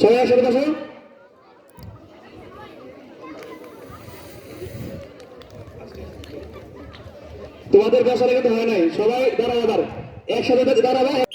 সবাই আসলে বসো তোমাদের বসার কিন্তু হয় নাই। সবাই দাঁড়াও আবার একসাথে দাঁড়াবা।